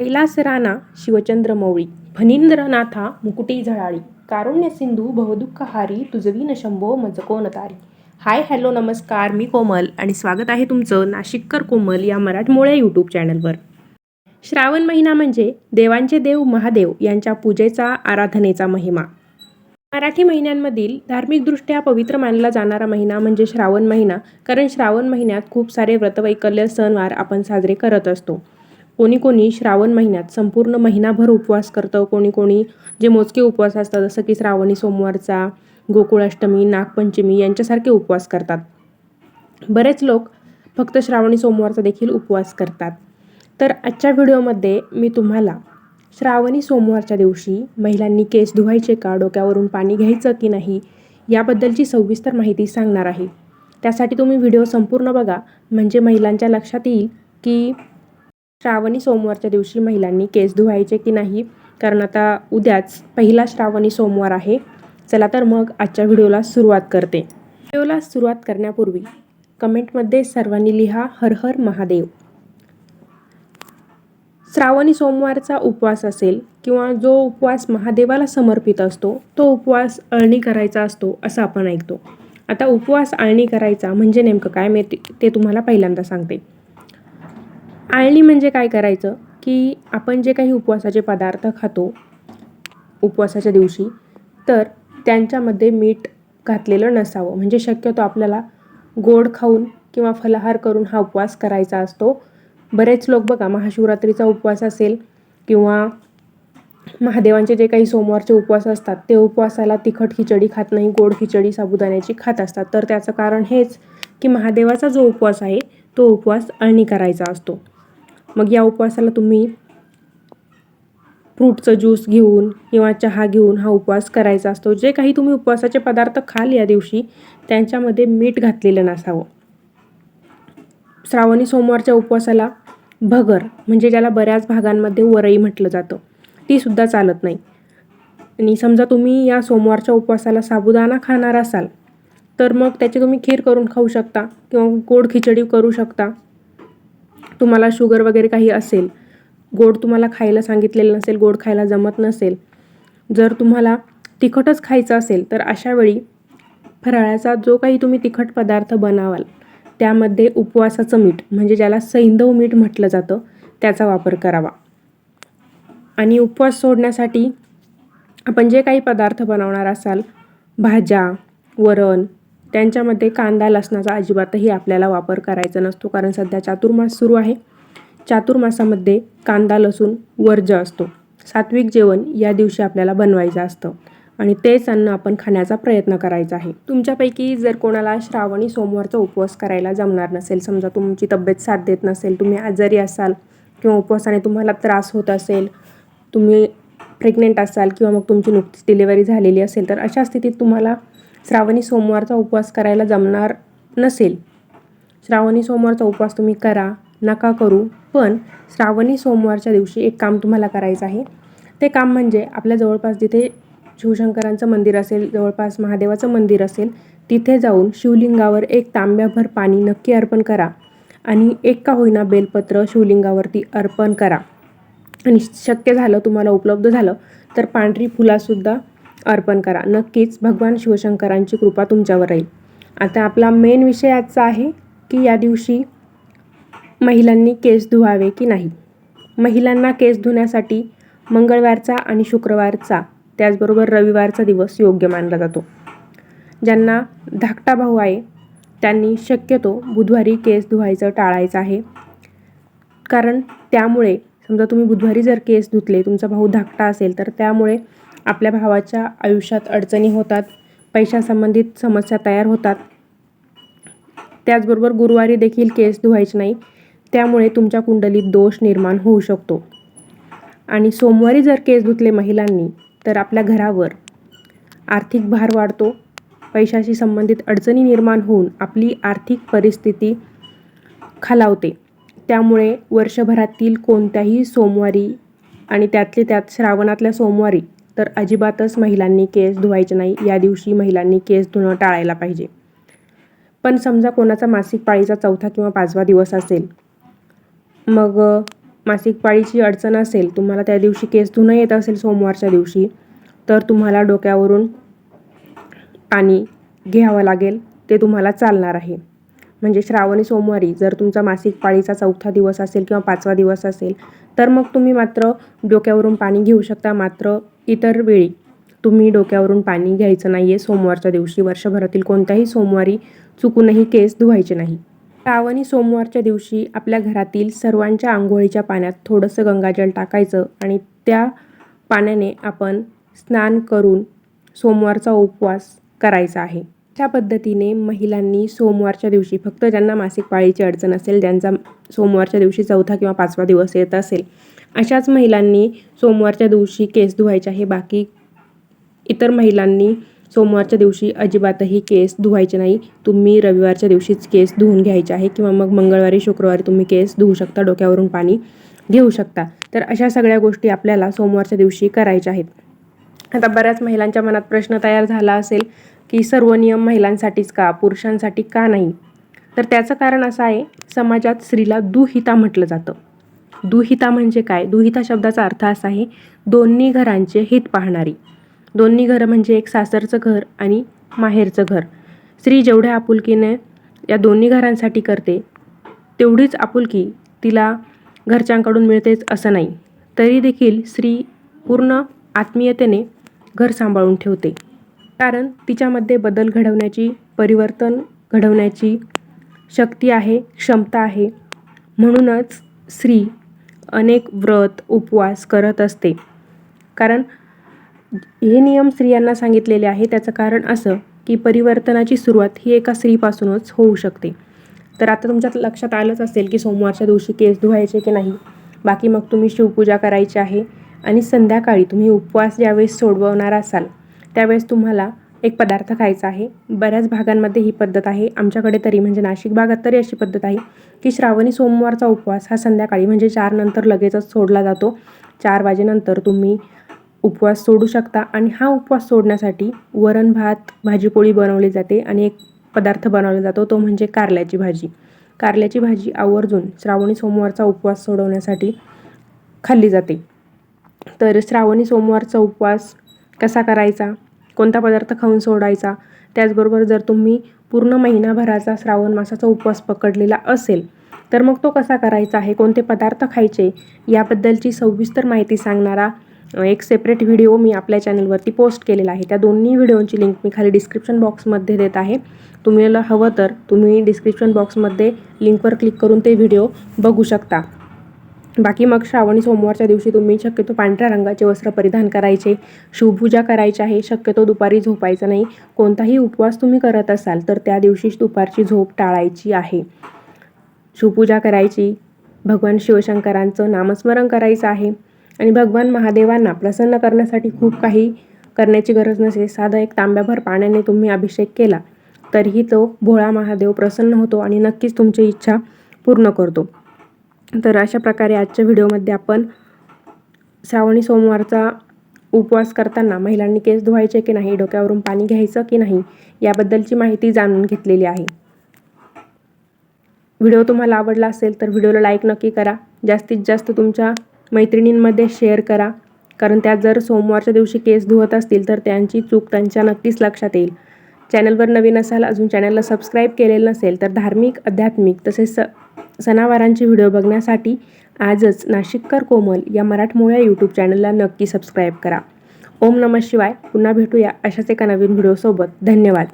कैलास राणा शिवचंद्र मौळी भनिंद्रनाथा मुकुटी झळाळी कारुण्य सिंधू भवदुःखहारी तुझवी तुजवी शंभो मज तारी. हाय हॅलो नमस्कार मी कोमल आणि स्वागत आहे तुमचं नाशिककर कोमल या मराठमोळ्या यूट्यूब चॅनलवर. श्रावण महिना म्हणजे देवांचे देव महादेव यांच्या पूजेचा आराधनेचा महिमा. मराठी महिन्यांमधील धार्मिकदृष्ट्या पवित्र मानला जाणारा महिना म्हणजे श्रावण महिना कारण श्रावण महिन्यात खूप सारे व्रतवैकल्य सणवार आपण साजरे करत असतो. कोणी कोणी श्रावण महिन्यात संपूर्ण महिनाभर उपवास करतं. कोणी कोणी जे मोजके उपवास असतात जसं की श्रावणी सोमवारचा गोकुळाष्टमी नागपंचमी यांच्यासारखे उपवास करतात. बरेच लोक फक्त श्रावणी सोमवारचा देखील उपवास करतात. तर आजच्या व्हिडिओमध्ये मी तुम्हाला श्रावणी सोमवारच्या दिवशी महिलांनी केस धुवायचे का डोक्यावरून पाणी घ्यायचं की नाही याबद्दलची सविस्तर माहिती सांगणार आहे. त्यासाठी तुम्ही व्हिडिओ संपूर्ण बघा. म्हणजे महिलांच्या लक्षात येईल की श्रावणी सोमवारच्या दिवशी महिलांनी केस धुवायचे की नाही? कारण आता उद्याच पहिला श्रावणी सोमवार आहे. चला तर मग आजच्या व्हिडिओला सुरुवात करते. व्हिडिओला सुरुवात करण्यापूर्वी कमेंटमध्ये सर्वांनी लिहा हर हर महादेव. श्रावणी सोमवारचा उपवास असेल किंवा जो उपवास महादेवाला समर्पित असतो तो उपवास अळणी करायचा असतो असं आपण ऐकतो. आता उपवास आळणी करायचा म्हणजे नेमकं काय? मी ते- ते तुम्हाला पहिल्यांदा सांगते. आळणी म्हणजे काय करायचं? की आपण जे काही उपवासाचे पदार्थ खातो उपवासाच्या दिवशी तर त्यांच्यामध्ये मीठ घातलेलं नसावं. म्हणजे शक्यतो आपल्याला गोड खाऊन किंवा फलाहार करून हा उपवास करायचा असतो. बरेच लोक बघा महाशिवरात्रीचा उपवास असेल किंवा महादेवांचे जे काही सोमवारचे उपवास असतात ते उपवासाला तिखट खिचडी खात नाही गोड खिचडी साबुदाण्याची खात असतात. तर त्याचं कारण हेच की महादेवाचा जो उपवास आहे तो उपवास अळणी करायचा असतो. मग या उपवासाला तुम्ही फ्रूटचं ज्यूस घेऊन किंवा चहा घेऊन हा उपवास करायचा असतो. जे काही तुम्ही उपवासाचे पदार्थ खाल या दिवशी त्यांच्यामध्ये मीठ घातलेलं नसावं. श्रावणी सोमवारच्या उपवासाला भगर म्हणजे ज्याला बऱ्याच भागांमध्ये वरई म्हटलं जातं ती सुद्धा चालत नाही. आणि समजा तुम्ही या सोमवारच्या उपवासाला साबुदाणा खाणार असाल तर मग त्याची तुम्ही खीर करून खाऊ शकता किंवा गोड खिचडी करू शकता. तुम्हाला शुगर वगैरे काही असेल गोड तुम्हाला खायला सांगितलेलं नसेल गोड खायला जमत नसेल जर तुम्हाला तिखटच खायचं असेल तर अशा वेळी फराळाचा जो काही तुम्ही तिखट पदार्थ बनावाल त्यामध्ये उपवासाचं मीठ म्हणजे ज्याला सैंधव मीठ म्हटलं जातं त्याचा वापर करावा. आणि उपवास सोडण्यासाठी आपण जे काही पदार्थ बनवणार असाल भाज्या वरण त्यांच्यामध्ये कांदा लसणाचा अजिबातही आपल्याला वापर करायचा नसतो कारण सध्या चातुर्मास सुरू आहे. चातुर्मासामध्ये कांदा लसूण वर्ज्य असतो. सात्विक जेवण या दिवशी आपल्याला बनवायचं असतं आणि तेच अन्न आपण खाण्याचा प्रयत्न करायचा आहे. तुमच्यापैकी जर कोणाला श्रावणी सोमवारचा उपवास करायला जमणार नसेल समजा तुमची तब्येत साथ देत नसेल तुम्ही आजारी असाल किंवा उपवासाने तुम्हाला त्रास होत असेल तुम्ही प्रेग्नेंट असाल किंवा मग तुमची नुकतीच डिलिव्हरी झालेली असेल तर अशा स्थितीत तुम्हाला श्रावणी सोमवारचा उपवास करायला जमणार नसेल. श्रावणी सोमवारचा उपवास तुम्ही करा नका करू. पण श्रावणी सोमवारच्या दिवशी एक काम तुम्हाला करायचं आहे. ते काम म्हणजे आपल्या जवळपास जिथे शिवशंकरांचं मंदिर असेल जवळपास महादेवाचं मंदिर असेल तिथे जाऊन शिवलिंगावर एक तांब्याभर पाणी नक्की अर्पण करा. आणि एक का होईना बेलपत्र शिवलिंगावरती अर्पण करा. आणि शक्य झालं तुम्हाला उपलब्ध झालं तर पांढरी फुलासुद्धा अर्पण करा. नक्कीच भगवान शिवशंकरांची कृपा तुमच्यावर राहील. आता आपला मेन विषय आजचा आहे की या दिवशी महिलांनी केस धुवावे की नाही? महिलांना केस धुण्यासाठी मंगळवारचा आणि शुक्रवारचा त्याचबरोबर रविवारचा दिवस योग्य मानला जातो. ज्यांना धाकटा भाऊ आहे त्यांनी शक्यतो बुधवारी केस धुवायचं टाळायचं आहे. कारण त्यामुळे समजा तुम्ही बुधवारी जर केस धुतले तुमचा भाऊ धाकटा असेल तर त्यामुळे आपल्या भावाच्या आयुष्यात अडचणी होतात पैशासंबंधित समस्या तयार होतात. त्याचबरोबर गुरुवारी देखील केस धुवायचे नाही त्यामुळे तुमच्या कुंडलीत दोष निर्माण होऊ शकतो. आणि सोमवारी जर केस धुतले महिलांनी तर आपल्या घरावर आर्थिक भार वाढतो. पैशाशी संबंधित अडचणी निर्माण होऊन आपली आर्थिक परिस्थिती खालावते. त्यामुळे वर्षभरातील कोणत्याही सोमवारी आणि त्यातले त्यात श्रावणातल्या सोमवारी तर अजिबातच महिलांनी केस धुवायचे नाही. या दिवशी महिलांनी केस धुणं टाळायला पाहिजे. पण समजा कोणाचा मासिक पाळीचा चौथा किंवा पाचवा दिवस असेल मग मासिक पाळीची अडचण असेल तुम्हाला त्या दिवशी केस धुणं येत असेल सोमवारच्या दिवशी तर तुम्हाला डोक्यावरून पाणी घ्यावं लागेल. ते तुम्हाला चालणार आहे. म्हणजे श्रावणी सोमवारी जर तुमचा मासिक पाळीचा चौथा दिवस असेल किंवा पाचवा दिवस असेल तर मग तुम्ही मात्र डोक्यावरून पाणी घेऊ शकता. मात्र इतर वेळी तुम्ही डोक्यावरून पाणी घ्यायचं नाही आहे सोमवारच्या दिवशी वर्षभरातील कोणत्याही सोमवारी चुकूनही केस धुवायचे नाही. श्रावणी सोमवारच्या दिवशी आपल्या घरातील सर्वांच्या आंघोळीच्या पाण्यात थोडंसं गंगाजल टाकायचं आणि त्या पाण्याने आपण स्नान करून सोमवारचा उपवास करायचा आहे. अशा पद्धतीने महिलांनी सोमवारच्या दिवशी फक्त ज्यांना मासिक पाळीची अडचण असेल ज्यांचा सोमवारच्या दिवशी चौथा किंवा पाचवा दिवस येत असेल अशाच महिलांनी सोमवारच्या दिवशी केस धुवायचे आहे बाकी इतर महिलांनी सोमवारच्या दिवशी अजिबातही केस धुवायचे नाही. तुम्ही रविवारच्या दिवशीच केस धुवून घ्यायचे आहे किंवा मग मंगळवारी शुक्रवारी तुम्ही केस धुवू शकता डोक्यावरून पाणी घेऊ शकता. तर अशा सगळ्या गोष्टी आपल्याला सोमवारच्या दिवशी करायच्या आहेत. आता बऱ्याच महिलांच्या मनात प्रश्न तयार झाला असेल की सर्व नियम महिलांसाठीच का पुरुषांसाठी का नाही? तर त्याचं कारण असं आहे समाजात स्त्रीला दुहिता म्हटलं जातं. दुहिता म्हणजे काय? दुहिता शब्दाचा अर्थ असा आहे दोन्ही घरांचे हित पाहणारी. दोन्ही घरं म्हणजे एक सासरचं घर आणि माहेरचं घर. स्त्री जेवढ्या आपुलकीने या दोन्ही घरांसाठी करते तेवढीच आपुलकी तिला घरच्यांकडून मिळतेच असं नाही. तरी देखील स्त्री पूर्ण आत्मीयतेने घर सांभाळून ठेवते. कारण तिच्यामध्ये बदल घडवण्याची परिवर्तन घडवण्याची शक्ती आहे क्षमता आहे. म्हणूनच स्त्री अनेक व्रत उपवास करत असते. कारण हे नियम स्त्रियांना सांगितलेले आहे. त्याचं कारण असं की परिवर्तनाची सुरुवात ही एका स्त्रीपासूनच होऊ शकते. तर आता तुमच्या लक्षात आलंच असेल की सोमवारच्या दिवशी केस धुवायचे की नाही. बाकी मग तुम्ही शिवपूजा करायची आहे आणि संध्याकाळी तुम्ही उपवास ज्यावेळेस सोडवणार असाल त्यावेळेस तुम्हाला एक पदार्थ खायचा आहे. बऱ्याच भागांमध्ये ही पद्धत आहे. आमच्याकडे तरी म्हणजे नाशिक भागात तरी अशी पद्धत आहे की श्रावणी सोमवारचा उपवास हा संध्याकाळी म्हणजे चार नंतर लगेचच सोडला जातो. चार वाजेनंतर तुम्ही उपवास सोडू शकता आणि हा उपवास सोडण्यासाठी वरण भात भाजीपोळी बनवली जाते आणि एक पदार्थ बनवला जातो तो म्हणजे कारल्याची भाजी. कारल्याची भाजी आवर्जून श्रावणी सोमवारचा उपवास सोडवण्यासाठी खाल्ली जाते. तर श्रावणी सोमवारचा उपवास कसा करायचा? कोणता पदार्थ खाऊन सोडायचा? त्याचबरोबर जर तुम्ही पूर्ण महिनाभराचा श्रावण मासाचा उपवास पकडलेला असेल तर मग तो कसा करायचा? आहे कोणते पदार्थ खायचे? याबद्दलची सविस्तर माहिती सांगणारा एक सेपरेट व्हिडिओ मी आपल्या चॅनलवरती पोस्ट केलेला आहे. त्या दोन्ही व्हिडिओची लिंक मी खाली डिस्क्रिप्शन बॉक्समध्ये देत आहे. तुम्हाला हवं तर तुम्ही डिस्क्रिप्शन बॉक्समध्ये लिंकवर क्लिक करून ते व्हिडिओ बघू शकता. बाकी मग श्रावणी सोमवारच्या दिवशी तुम्ही शक्यतो पांढऱ्या रंगाचे वस्त्र परिधान करायचे शिवपूजा करायची आहे शक्यतो दुपारी झोपायचं नाही. कोणताही उपवास तुम्ही करत असाल तर त्या दिवशीच दुपारची झोप टाळायची आहे. शिवपूजा करायची भगवान शिवशंकरांचं नामस्मरण करायचं आहे आणि भगवान महादेवांना प्रसन्न करण्यासाठी खूप काही करण्याची गरज नसते. साधं एक तांब्याभर पाण्याने तुम्ही अभिषेक केला तरीही तो भोळा महादेव प्रसन्न होतो आणि नक्कीच तुमची इच्छा पूर्ण करतो. तर अशा प्रकारे आजच्या व्हिडिओमध्ये आपण श्रावणी सोमवारचा उपवास करताना महिलांनी केस धुवायचे की नाही डोक्यावरून पाणी घ्यायचं की नाही याबद्दलची माहिती जाणून घेतलेली आहे. व्हिडिओ तुम्हाला आवडला असेल तर व्हिडिओला लाईक नक्की करा. जास्तीत जास्त तुमच्या मैत्रिणींमध्ये शेअर करा. कारण त्या जर सोमवारच्या दिवशी केस धुवत असतील तर त्यांची चूक त्यांच्या नक्कीच लक्षात येईल. चॅनलवर नवीन असाल अजून चॅनलला सबस्क्राईब केलेलं नसेल तर धार्मिक आध्यात्मिक तसेच स सणावारांचे व्हिडिओ बघण्यासाठी आजच नाशिककर कोमल या मराठमोळ्या यूट्यूब चॅनलला नक्की सबस्क्राईब करा. ओम नमः शिवाय पुन्हा भेटूया अशाच एका नवीन व्हिडिओसोबत. धन्यवाद.